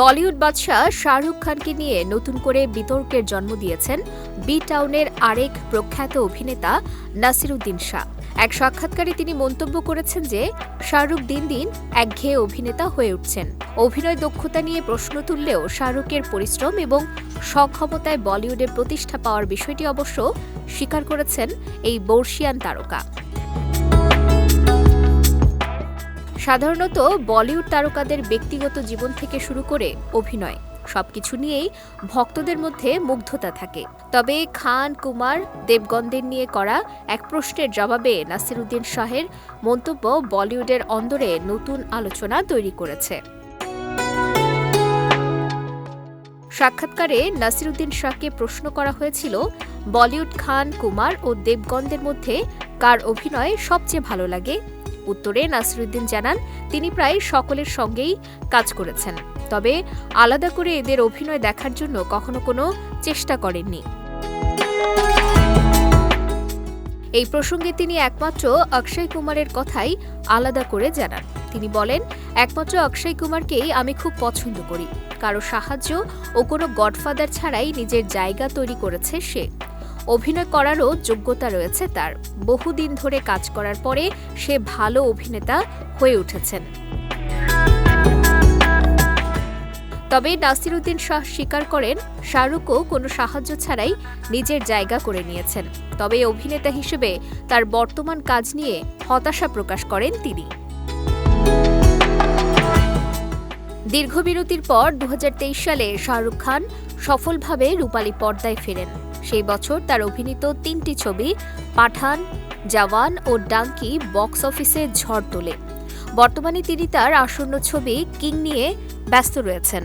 বলিউড বাদশাহ শাহরুখ খানকে নিয়ে নতুন করে বিতর্কের জন্ম দিয়েছেন বি টাউনের আরেক প্রখ্যাত অভিনেতা নাসিরুদ্দিন শাহ। এক সাক্ষাৎকারে তিনি মন্তব্য করেছেন যে, শাহরুখ দিন দিন একঘেয়ে অভিনেতা হয়ে উঠছেন। অভিনয় দক্ষতা নিয়ে প্রশ্ন তুললেও শাহরুখের পরিশ্রম এবং সক্ষমতায় বলিউডে প্রতিষ্ঠা পাওয়ার বিষয়টি অবশ্য স্বীকার করেছেন এই বর্ষিয়ান তারকা। সাধারণত বলিউড তারকাদের ব্যক্তিগত জীবন থেকে শুরু করে অভিনয়, সবকিছু নিয়েই ভক্তদের মধ্যে মুগ্ধতা থাকে। তবে খান, কুমার দেবগনদের নিয়ে করা এক প্রশ্নের জবাবে নাসিরুদ্দিন শাহের মন্তব্য বলিউডের অন্দরে নতুন আলোচনা তৈরি করেছে। সাক্ষাৎকারে নাসিরুদ্দিন শাহকে প্রশ্ন করা হয়েছিল, বলিউড খান, কুমার ও দেবগনদের মধ্যে কার অভিনয় সবচেয়ে ভালো লাগে? উত্তরে নাসিরুদ্দিন জানান, তিনি প্রায় সকলের সঙ্গেই কাজ করেছেন। তবে আলাদা করে এদের অভিনয় দেখার জন্য কখনো কোনো চেষ্টা করেননি। এই প্রসঙ্গে তিনি একমাত্র অক্ষয় কুমারের কথাই আলাদা করে জানান। তিনি বলেন, একমাত্র অক্ষয় কুমারকেই আমি খুব পছন্দ করি। কারও সাহায্য ও কোনো গডফাদার ছাড়াই নিজের জায়গা তৈরি করেছে সে। অভিনয় করারও যোগ্যতা রয়েছে তার। বহুদিন ধরে কাজ করার পরে সে ভালো অভিনেতা হয়ে উঠেছেন। তবে নাসিরুদ্দিন শাহ স্বীকার করেন, শাহরুখও কোনো সাহায্য ছাড়াই নিজের জায়গা করে নিয়েছেন। তবে অভিনেতা হিসেবে তার বর্তমান কাজ নিয়ে হতাশা প্রকাশ করেন তিনি। দীর্ঘ বিরতির পর দু হাজার তেইশ সালে শাহরুখ খান সফলভাবে রূপালী পর্দায় ফেরেন। সেই বছর তার অভিনীত তিনটি ছবি, পাঠান, জাওয়ান ও ডাঙ্কি, বক্স অফিসে ঝড় তোলে। বর্তমানে তিনি তার আসন্ন ছবি কিং নিয়ে ব্যস্ত রয়েছেন।